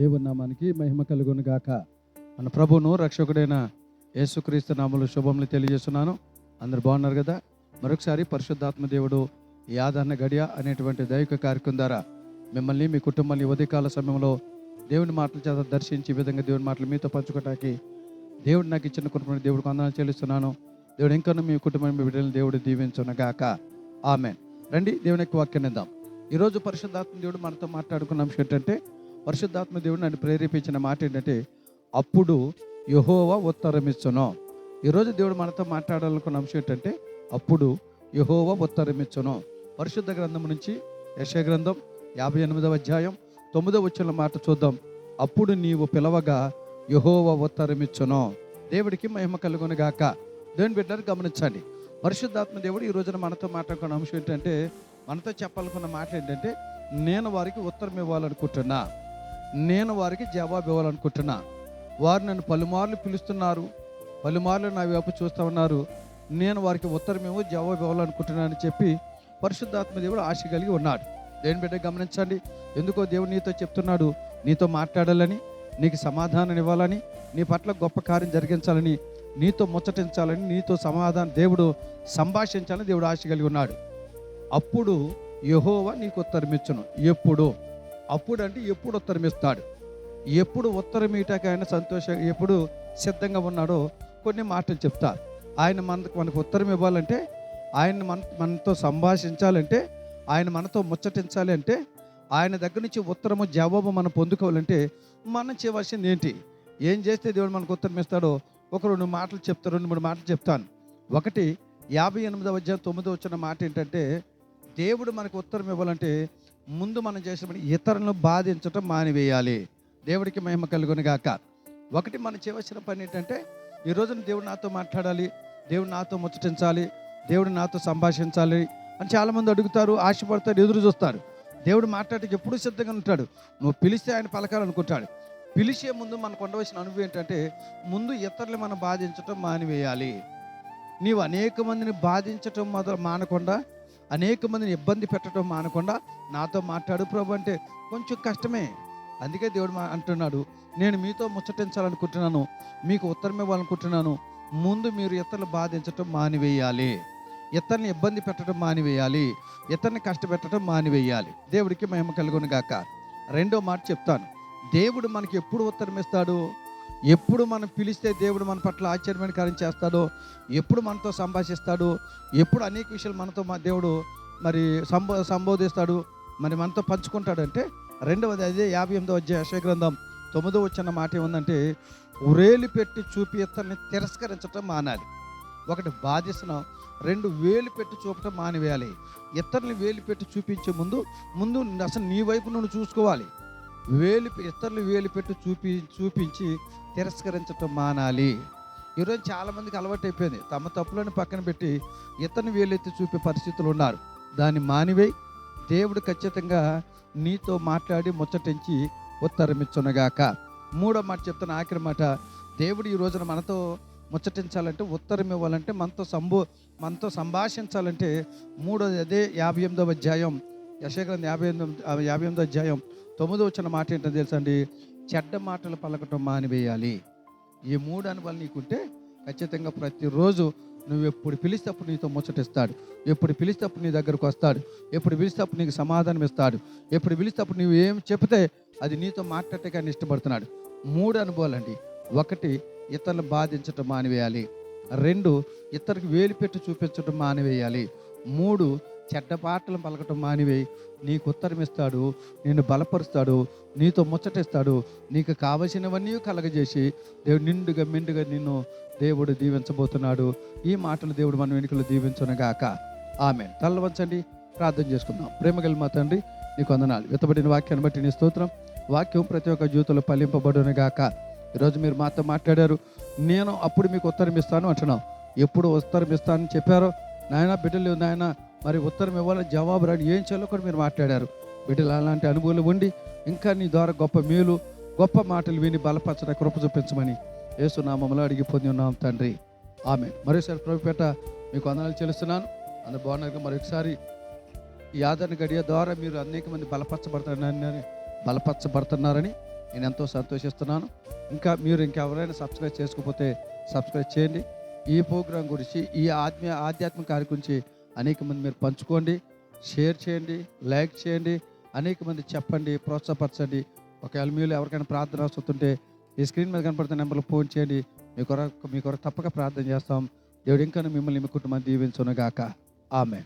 దేవునామానికి మహిమ కలుగును గాక. మన ప్రభువును రక్షకుడైన యేసుక్రీస్తు నామలు శుభములు తెలియజేస్తున్నాను. అందరు బాగున్నారు కదా? మరొకసారి పరిశుద్ధాత్మ దేవుడు ఈ ఆదరణ గడియ అనేటువంటి దైవిక కార్యక్రమం ద్వారా మిమ్మల్ని మీ కుటుంబాన్ని ఈ ఉదయకాల సమయంలో దేవుని మాటల చేత దర్శించి ఈ విధంగా దేవుని మాటలు మీతో పంచుకోవటానికి దేవుడు నాకు ఇచ్చిన కుటుంబాన్ని దేవుడికి వందనాలు చెల్లిస్తున్నాను. దేవుడు ఇంకా మీ కుటుంబం మీ బిడ్డలను దేవుడు దీవించునగాక ఆమెన్. రండి దేవుని యొక్క వాక్యం నిందాం ఈరోజు పరిశుద్ధాత్మ దేవుడు మనతో మాట్లాడుకున్న అంశం ఏంటంటే పరిశుద్ధాత్మ దేవుడు నన్ను ప్రేరేపించిన మాట ఏంటంటే అప్పుడు యహోవా ఉత్తరమిచ్చును. ఈరోజు దేవుడు మనతో మాట్లాడాలనుకున్న అంశం ఏంటంటే అప్పుడు యహోవా ఉత్తరమిచ్చును. పరిశుద్ధ గ్రంథం నుంచి యశ గ్రంథం యాభై ఎనిమిదవ అధ్యాయం తొమ్మిదవ వచ్చిన మాట చూద్దాం. అప్పుడు నీవు పిలవగా యహోవ ఉత్తరమిచ్చును. దేవుడికి మహిమ కలుగును గాక. దేవుని బిడ్డను గమనించండి. పరిశుద్ధాత్మ దేవుడు ఈ రోజున మనతో మాట్లాడుకున్న అంశం ఏంటంటే మనతో చెప్పాలనుకున్న మాట ఏంటంటే నేను వారికి ఉత్తరం ఇవ్వాలనుకుంటున్నా. నేను వారికి జవాబు ఇవ్వాలనుకుంటున్నా. వారు నన్ను పలుమార్లు పిలుస్తున్నారు. పలుమార్లు నా వైపు చూస్తూ ఉన్నారు. నేను వారికి ఉత్తరమేమో జవాబు ఇవ్వాలనుకుంటున్నాను అని చెప్పి పరిశుద్ధాత్మ దేవుడు ఆశ కలిగి ఉన్నాడు. దేని బిడ్డ గమనించండి. ఎందుకో దేవుడు నీతో చెప్తున్నాడు. నీతో మాట్లాడాలని నీకు సమాధానం ఇవ్వాలని నీ పట్ల గొప్ప కార్యం జరిగించాలని నీతో ముచ్చటించాలని నీతో సమాధానం దేవుడు సంభాషించాలని దేవుడు ఆశ కలిగి ఉన్నాడు. అప్పుడు యహోవా నీకు ఉత్తరమిచ్చును ఎప్పుడు? అప్పుడు అంటే ఎప్పుడు ఉత్తరమిస్తాడు ఎప్పుడు ఉత్తరం ఇటాక ఆయన సంతోషం ఎప్పుడు సిద్ధంగా ఉన్నాడో కొన్ని మాటలు చెప్తారు ఆయన మనకు మనకు ఉత్తరం ఇవ్వాలంటే ఆయన మన మనతో సంభాషించాలంటే ఆయన మనతో ముచ్చటించాలి అంటే ఆయన దగ్గర నుంచి ఉత్తరము జవాబు మనం పొందుకోవాలంటే మనం చేయవలసింది ఏంటి? ఏం చేస్తే దేవుడు మనకు ఉత్తరం ఇస్తాడో ఒక రెండు మాటలు చెప్తా రెండు మూడు మాటలు చెప్తాను. ఒకటి యాభై ఎనిమిదవ అధ్యాయం తొమ్మిదో వచ్చిన మాట ఏంటంటే దేవుడు మనకు ఉత్తరం ఇవ్వాలంటే ముందు మనం చేసిన పని ఇతరులను బాధించటం మానివేయాలి. దేవుడికి మహిమ కలుగును గాక. ఒకటి మనం చేయవలసిన పని ఏంటంటే ఈ రోజున దేవుడు నాతో మాట్లాడాలి దేవుడు నాతో ముచ్చటించాలి దేవుడు నాతో సంభాషించాలి అని చాలామంది అడుగుతారు ఆశపడతారు ఎదురు చూస్తారు. దేవుడు మాట్లాడటం ఎప్పుడూ సిద్ధంగా ఉంటాడు. నువ్వు పిలిస్తే ఆయన పలకాలనుకుంటాడు. పిలిచే ముందు మనకు ఉండవలసిన అనుభవం ఏంటంటే ముందు ఇతరులు మనం బాధించటం మానివేయాలి. నీవు అనేక మందిని బాధించటం మొదలు మానకుండా అనేక మందిని ఇబ్బంది పెట్టడం మానకుండా నాతో మాట్లాడు ప్రభు అంటే కొంచెం కష్టమే. అందుకే దేవుడు మా అంటున్నాడు నేను మీతో ముచ్చటించాలనుకుంటున్నాను మీకు ఉత్తరం ఇవ్వాలనుకుంటున్నాను ముందు మీరు ఇతరులు బాధించటం మానివేయాలి. ఇతరుని ఇబ్బంది పెట్టడం మానివేయాలి. ఇతరుని కష్టపెట్టడం మానివేయాలి. దేవుడికి మహిమ కలుగును గాక. రెండో మాట చెప్తాను దేవుడు మనకి ఎప్పుడు ఉత్తరం ఇస్తాడు? ఎప్పుడు మనం పిలిస్తే దేవుడు మన పట్ల ఆశ్చర్యమైన కార్యం చేస్తాడో ఎప్పుడు మనతో సంభాషిస్తాడు ఎప్పుడు అనేక విషయాలు మనతో మా దేవుడు మరి సంబో సంబోధిస్తాడు మరి మనతో పంచుకుంటాడంటే రెండవది అదే యాభై ఎనిమిదో అధ్యాయ యెషయా గ్రంథం తొమ్మిదో వచ్చిన మాట ఏముందంటే ఉరేలు పెట్టి చూపి ఇతన్ని తిరస్కరించటం మానాలి. ఒకటి బాధిస్తున్నాం రెండు వేలు పెట్టి చూపటం మానివేయాలి. ఇతరుని వేలు పెట్టి చూపించే ముందు ముందు అసలు నీ వైపు నువ్వు చూసుకోవాలి. వేలు ఇతరులు వేలు పెట్టి చూపి చూపించి తిరస్కరించటం మానాలి. ఈరోజు చాలామందికి అలవాటు అయిపోయింది. తమ తప్పులను పక్కన పెట్టి ఇతను వేలెత్తి చూపే పరిస్థితులు ఉన్నారు. దాన్ని మానివేయి దేవుడు ఖచ్చితంగా నీతో మాట్లాడి ముచ్చటించి ఉత్తరమిచ్చునగాక. మూడో మాట చెప్తున్న ఆఖరి మాట దేవుడు ఈ రోజున మనతో ముచ్చటించాలంటే ఉత్తరం ఇవ్వాలంటే మనతో సంబో మనతో సంభాషించాలంటే మూడోది అదే యాభై ఎనిమిదవ అధ్యాయం. యశగ్రంథ యాభై ఎనిమిది యాభై ఎనిమిదో అధ్యాయం తొమ్మిదో వచ్చిన మాట ఏంటో తెలుసు అండి? చెడ్డ మాటలు పలకటం మానివేయాలి. ఈ మూడు అనుభవాలు నీకుంటే ఖచ్చితంగా ప్రతిరోజు నువ్వు ఎప్పుడు పిలిస్తేప్పుడు నీతో ముచ్చటిస్తాడు. ఎప్పుడు పిలిస్తేప్పుడు నీ దగ్గరకు వస్తాడు. ఎప్పుడు పిలిస్తేప్పుడు నీకు సమాధానం ఇస్తాడు. ఎప్పుడు పిలిస్తేప్పుడు నువ్వు ఏం చెప్తే అది నీతో మాట్లాడటే కానీ ఇష్టపడుతున్నాడు. మూడు అనుభవాలండి ఒకటి ఇతరులను బాధించటం మానివేయాలి. రెండు ఇతరులకు వేలు పెట్టి చూపించడం మానివేయాలి. మూడు చెడ్డ పాటలు పలకటం మానివేయి నీకు ఉత్తరమిస్తాడు నిన్ను బలపరుస్తాడు నీతో ముచ్చటిస్తాడు నీకు కావలసినవన్నీ కలగజేసి దేవుడు నిండుగా మిండుగా నిన్ను దేవుడు దీవించబోతున్నాడు. ఈ మాటలు దేవుడు మన వెనుకలు దీవించునగాక. ఆమె తల్లవంచండి ప్రార్థన చేసుకుందాం. ప్రేమగల్ మా తండ్రి నీకు వందనాలు. విత్తబడిన వాక్యాన్ని బట్టి నీ స్తోత్రం. వాక్యం ప్రతి ఒక్క జీవితంలో ఫలింపబడును గాక ఈరోజు మీరు మాతో మాట్లాడారు. నేను అప్పుడు మీకు ఉత్తరం ఇస్తాను అంటున్నాం. ఎప్పుడు ఉత్తరం ఇస్తానని చెప్పారో? నాయన బిడ్డలు నాయన. మరి ఉత్తరం ఇవ్వాలని జవాబు రాని ఏం చేయాలో కూడా మీరు మాట్లాడారు. బిడ్డలు అలాంటి అనుభవాలు ఉండి ఇంకా నీ ద్వారా గొప్ప మేలు గొప్ప మాటలు విని బలపరచడం కృప చూపించమని ఏసునామంలో అడిగి పొంది ఉన్నాం తండ్రి. ఆమె మరోసారి ప్రభుపేట మీకు వందనాలు చెల్లిస్తున్నాను. అందరు బాగున్నారు మరొకసారి ఈ ఆదరణ గడియ ద్వారా మీరు అనేక మంది బలపరచబడుతున్నారని బలపరచబడుతున్నారని నేను ఎంతో సంతోషిస్తున్నాను. ఇంకా మీరు ఇంకెవరైనా సబ్స్క్రైబ్ చేసుకోకపోతే సబ్స్క్రైబ్ చేయండి. ఈ ప్రోగ్రాం గురించి ఈ ఆత్మీయ ఆధ్యాత్మిక కార్యం గురించి అనేక మంది మీరు పంచుకోండి షేర్ చేయండి లైక్ చేయండి అనేక మంది చెప్పండి ప్రోత్సాహపరచండి. ఒకవేళ మీరు ఎవరికైనా ప్రార్థన వస్తుంటే ఈ స్క్రీన్ మీద కనపడుతున్న నెంబర్లో ఫోన్ చేయండి. మీ కొరకు మీ కొరకు తప్పక ప్రార్థన చేస్తాం. దేవుడు ఇంకా మిమ్మల్ని మీ కుటుంబాన్ని దీవించునుగాక. ఆమె